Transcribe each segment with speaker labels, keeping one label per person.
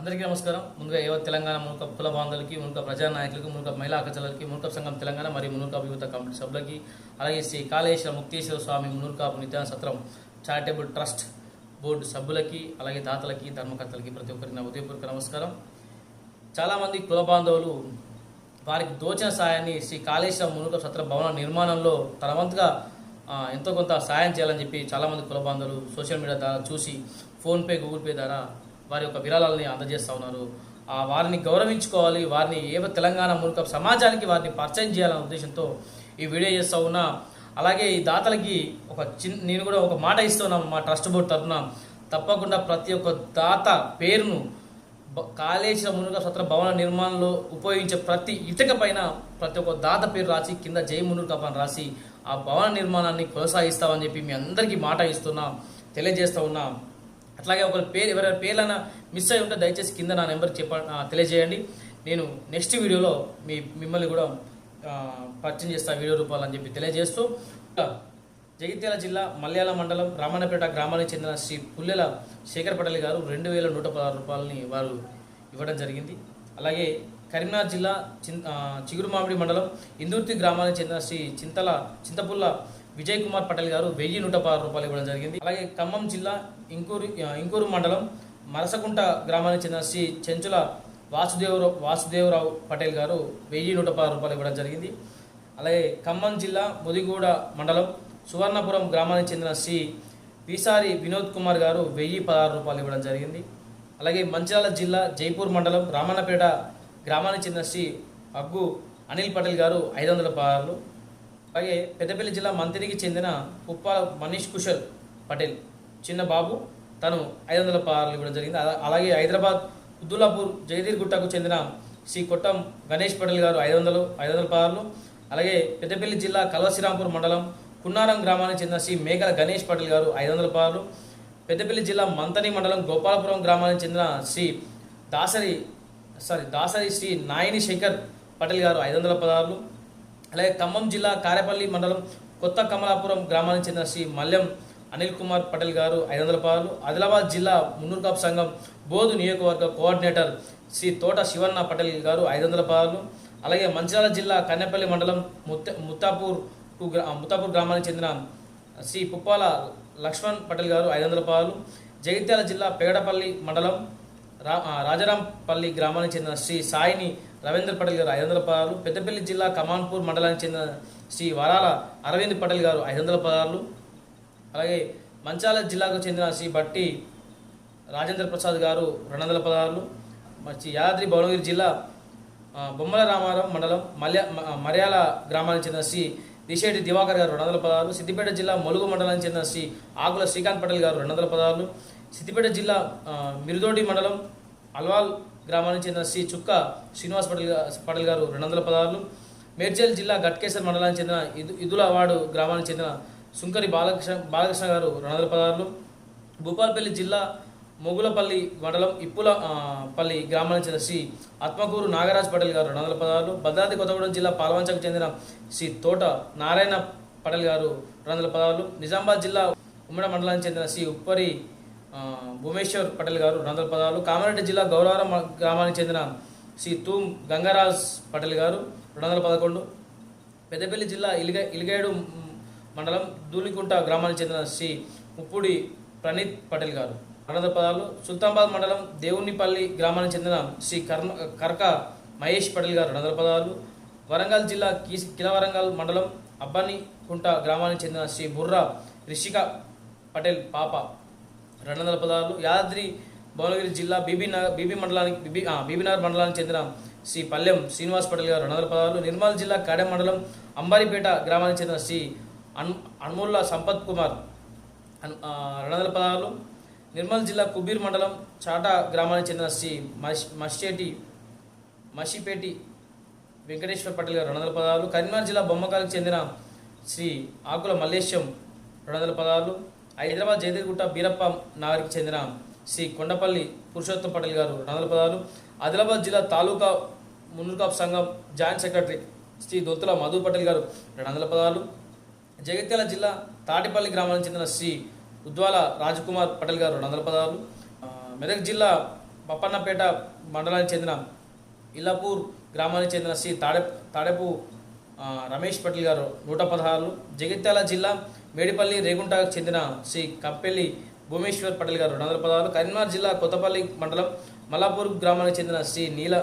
Speaker 1: అందరికీ నమస్కారం. ముందుగా ఏవో తెలంగాణ మునుక కుల బాంధవులకి మునుక ప్రజా నాయకులకు మునుక మహిళా అక్కచలకి మునుక సంఘం తెలంగాణ మరియు మునుక యువత కమిటీ సభ్యులకి అలాగే శ్రీ కాళేశ్వర ముక్తేశ్వర స్వామి మునుకాపు నిత్యాన సత్రం చారిటబుల్ ట్రస్ట్ బోర్డు సభ్యులకి అలాగే దాతలకి ధర్మకర్తలకి ప్రతి ఒక్కరికి నా ఉదయపూర్వక నమస్కారం. చాలామంది కుల బాంధవులు వారికి దోచిన సాయాన్ని శ్రీ కాళేశ్వరం మునుక సత్ర భవన నిర్మాణంలో తన వంతుగా ఎంతో కొంత సాయం చేయాలని చెప్పి చాలామంది కుల బాంధవులు సోషల్ మీడియా ద్వారా చూసి ఫోన్పే గూగుల్ పే ద్వారా వారి యొక్క విరాళాలని అందజేస్తూ ఉన్నారు. ఆ వారిని గౌరవించుకోవాలి. వారిని ఏ తెలంగాణ మూలక సమాజానికి వారిని పరిచయం చేయాలనే ఉద్దేశంతో ఈ వీడియో చేస్తూ ఉన్నా. అలాగే ఈ దాతలకి ఒక చిన్న నేను కూడా ఒక మాట ఇస్తున్నాను మా ట్రస్ట్ బోర్డు తరఫున. తప్పకుండా ప్రతి ఒక్క దాత పేరును కాళేశ్వర మునుగ సత్ర భవన నిర్మాణంలో ఉపయోగించే ప్రతి ఇటుక పైన ప్రతి ఒక్క దాత పేరు రాసి కింద జై మునుగప్ప అని రాసి ఆ భవన నిర్మాణాన్ని కొనసాగిస్తామని చెప్పి మీ అందరికీ మాట ఇస్తున్నా. తెలియజేస్తూ ఉన్నా. అట్లాగే ఒకరి పేరు ఎవరైనా పేర్లైనా మిస్ అయి ఉంటే దయచేసి కింద నా నెంబర్ చెప్ప తెలియజేయండి. నేను నెక్స్ట్ వీడియోలో మీ మిమ్మల్ని కూడా పరిచయం చేస్తా వీడియో రూపాలు అని చెప్పి తెలియజేస్తూ. జగిత్యాల జిల్లా మల్యాల మండలం రామన్నపేట గ్రామానికి చెందిన శ్రీ పుల్లెల శేఖర్ పటేల్ గారు రెండు వేల నూట పదహారు రూపాయలని వారు ఇవ్వడం జరిగింది. అలాగే కరీంనగర్ జిల్లా చిగురుమామిడి మండలం ఇందుర్తి గ్రామానికి చెందిన శ్రీ చింతల చింతపుల్ల విజయ్ కుమార్ పటేల్ గారు వెయ్యి నూట పదహారు రూపాయలు ఇవ్వడం జరిగింది. అలాగే ఖమ్మం జిల్లా ఇంకూరు ఇంకూరు మండలం మరసకుంట గ్రామానికి చెందిన శ్రీ చెంచుల వాసుదేవరావు వాసుదేవరావు పటేల్ గారు వెయ్యి నూట పదహారు రూపాయలు ఇవ్వడం జరిగింది. అలాగే ఖమ్మం జిల్లా ముదిగూడ మండలం సువర్ణపురం గ్రామానికి చెందిన శ్రీ వీసారి వినోద్ కుమార్ గారు వెయ్యి పదహారు రూపాయలు ఇవ్వడం జరిగింది. అలాగే మంచిర్యాల జిల్లా జైపూర్ మండలం రామన్నపేట గ్రామానికి చెందిన శ్రీ అగ్గు అనిల్ పటేల్ గారు ఐదు వందల పదహారులు అలాగే పెద్దపల్లి జిల్లా మంత్రికి చెందిన ఉప్పాల మనీష్ కుశల్ పటేల్. చిన్న బాబు తను ఐదు వందల పదహారులు ఇవ్వడం జరిగింది. అలాగే హైదరాబాద్ ఉద్దులాపూర్ జగదీర్గుట్టకు చెందిన శ్రీ కొట్టం గణేష్ పటేల్ గారు ఐదు వందలు ఐదు వందల పదహారులు అలాగే పెద్దపల్లి జిల్లా కల్వశ్రీరాంపూర్ మండలం కున్నారం గ్రామానికి చెందిన శ్రీ మేకల గణేష్ పటేల్ గారు ఐదు వందల పదహారులు పెద్దపల్లి జిల్లా మంతని మండలం గోపాలపురం గ్రామానికి చెందిన శ్రీ దాసరి సారీ దాసరి శ్రీ నాయని శంకర్ పటేల్ గారు ఐదు వందల పదహారులు అలాగే ఖమ్మం జిల్లా కారేపల్లి మండలం కొత్త కమలాపురం గ్రామానికి చెందిన శ్రీ మల్యం అనిల్ కుమార్ పటేల్ గారు ఐదు వందల పాలు ఆదిలాబాద్ జిల్లా మున్నూరుకాపు సంఘం బోధు నియోజకవర్గ కోఆర్డినేటర్ శ్రీ తోట శివన్న పటేల్ గారు ఐదు వందల పాలు అలాగే మంచిర్యాల జిల్లా కన్నెపల్లి మండలం ముత్త ముత్తాపూర్ గ్రా- ముత్తాపూర్ గ్రామానికి చెందిన శ్రీ పుప్పాల లక్ష్మణ్ పటేల్ గారు ఐదు వందల పాలు జగిత్యాల జిల్లా పెగడపల్లి మండలం రా రాజారాంపల్లి గ్రామానికి చెందిన శ్రీ సాయిని రవీంద్ర పటేల్ గారు ఐదు వందల పదార్లు పెద్దపల్లి జిల్లా కమాన్పూర్ మండలానికి చెందిన శ్రీ వరాల అరవింద్ పటేల్ గారు ఐదు వందల పదార్లు అలాగే మంచాల జిల్లాకు చెందిన శ్రీ బట్టి రాజేంద్ర ప్రసాద్ గారు రెండు వందల పదహారులు శ్రీ యాదాద్రి భువనగిరి జిల్లా బొమ్మల రామారం మండలం మల్య మర్యాల గ్రామానికి చెందిన శ్రీ దిశేటి దివాకర్ గారు రెండు వందల పదహారు సిద్దిపేట జిల్లా ములుగు మండలానికి చెందిన శ్రీ ఆకుల శ్రీకాంత్ పటేల్ గారు రెండు వందల పదహారులు సిద్దిపేట జిల్లా మిరుదోడి మండలం అల్వాల్ గ్రామానికి చెందిన శ్రీ చుక్క శ్రీనివాస్ పటేల్ గా- పటేల్ గారు రెండు వందల పదహారులు మేడ్చల్ జిల్లా గట్కేశ్వర్ మండలానికి చెందిన ఇదు ఇదులవాడు గ్రామానికి చెందిన సుంకరి బాలకృష్ణ బాలకృష్ణ గారు రెండు వందల పదహారులు భూపాల్పల్లి జిల్లా మొగులపల్లి మండలం ఇప్పుల పల్లి గ్రామానికి చెందిన శ్రీ ఆత్మకూరు నాగరాజ్ పటేల్ గారు రెండు వందల పదార్లు భద్రాద్రి కొత్తగూడెం జిల్లా పాల్వంచకు చెందిన శ్రీ తోట నారాయణ పటేల్ గారు రెండు వందల పదహారులు నిజామాబాద్ జిల్లా ఉమ్మడి మండలానికి చెందిన శ్రీ ఉప్పరి భూమేశ్వర్ పటేల్ గారు రెండు వందల పదాలు కామారెడ్డి జిల్లా గౌరవరం గ్రామానికి చెందిన శ్రీ తూమ్ గంగరాజ్ పటేల్ గారు రెండు వందల పదకొండు పెద్దపల్లి జిల్లా ఇలిగ ఇలిగేడు మండలం దూలికుంట గ్రామానికి చెందిన శ్రీ ముప్పుడి ప్రణీత్ పటేల్ గారు రెండు వందల పదాలు సుల్తాన్బాద్ మండలం దేవునిపల్లి గ్రామానికి చెందిన శ్రీ కర్మ కర్క మహేష్ పటేల్ గారు రెండు వందల పదాలు వరంగల్ జిల్లా కీస్ కిలవరంగల్ మండలం అబ్బాని కుంట గ్రామానికి చెందిన శ్రీ బుర్రా రిషిక పటేల్ పాప రెండు వందల పదహారులు యాదాద్రి భువనగిరి జిల్లా బీబీ నగర్ బీబీ మండలానికి బీబీ బీబీనగర్ మండలానికి చెందిన శ్రీ పల్లెం శ్రీనివాస్ పటేల్ గారు రెండు వందల పదహారులు నిర్మల్ జిల్లా కాడెం మండలం అంబారిపేట గ్రామానికి చెందిన శ్రీ అన్ అన్మూల్ల సంపత్ కుమార్. రెండు వందల పదహారులు నిర్మల్ జిల్లా కుబీర్ మండలం చాటా గ్రామానికి చెందిన శ్రీ మష్ మషేటి మషిపేటి వెంకటేశ్వర పటేల్ గారు రెండు వందల పదహారు కరీంనగర్ జిల్లా బొమ్మకాలకు చెందిన శ్రీ ఆకుల మల్లేశం రెండు వందల పదహారు హైదరాబాద్ జయదేగుట్ట బీరప్ప నగర్కి చెందిన శ్రీ కొండపల్లి పురుషోత్తం పటేల్ గారు రెండు పదాలు. ఆదిలాబాద్ జిల్లా తాలూకా మునుకాప్ సంఘం జాయింట్ సెక్రటరీ శ్రీ దొత్తుల మధు పటేల్ గారు రెండు పదాలు. జగిత్యాల జిల్లా తాటిపల్లి గ్రామానికి చెందిన శ్రీ ఉద్వాల రాజకుమార్ పటేల్ గారు రెండు పదాలు. మెదక్ జిల్లా పప్పన్నపేట మండలానికి చెందిన ఇల్లాపూర్ గ్రామానికి చెందిన శ్రీ తాడె తాడెపు రమేష్ పటేల్ గారు నూట పదహారులు జగిత్యాల జిల్లా మేడిపల్లి రేగుంటకు చెందిన శ్రీ కప్పెల్లి భూమేశ్వర్ పటేల్ గారు. రెండు వందల పదహారు కరీంనగర్ జిల్లా కొత్తపల్లి మండలం మల్లాపూర్ గ్రామానికి చెందిన శ్రీ నీల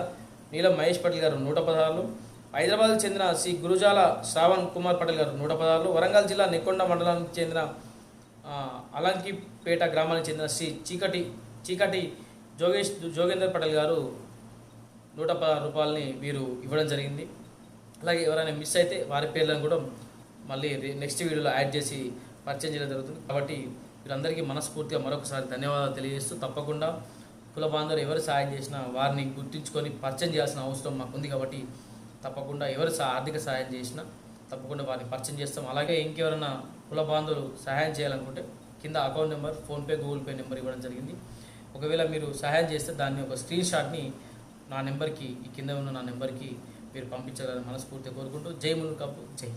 Speaker 1: నీలం మహేష్ పటేల్ గారు నూట పదహారు. హైదరాబాద్కు చెందిన శ్రీ గురుజాల శ్రావణ్ కుమార్ పటేల్ గారు నూట పదహారు. వరంగల్ జిల్లా నెక్కొండ మండలానికి చెందిన అలంకిపేట గ్రామానికి చెందిన శ్రీ చీకటి చీకటి జోగేష్ జోగేందర్ పటేల్ గారు నూట పదహారు రూపాయలని వీరు ఇవ్వడం జరిగింది. అలాగే ఎవరైనా మిస్ అయితే వారి పేర్లను కూడా మళ్ళీ నెక్స్ట్ వీడియోలో యాడ్ చేసి పరిచయం చేయడం జరుగుతుంది. కాబట్టి వీరందరికీ మనస్ఫూర్తిగా మరొకసారి ధన్యవాదాలు తెలియజేస్తూ తప్పకుండా కుల బాంధవులు ఎవరు సహాయం చేసినా వారిని గుర్తించుకొని పరిచయం చేయాల్సిన అవసరం మాకు ఉంది కాబట్టి తప్పకుండా ఎవరు ఆర్థిక సహాయం చేసినా తప్పకుండా వారిని పరిచయం చేస్తాం. అలాగే ఇంకెవరైనా కుల బాంధవులు సహాయం చేయాలనుకుంటే కింద account number PhonePe Google Pay number ఇవ్వడం జరిగింది. ఒకవేళ మీరు సహాయం చేస్తే దాన్ని ఒక స్క్రీన్ షాట్ని నా నెంబర్కి ఈ కింద ఉన్న నా నెంబర్కి మీరు పంపించాలని మనస్ఫూర్తిగా కోరుకుంటూ జై మును జై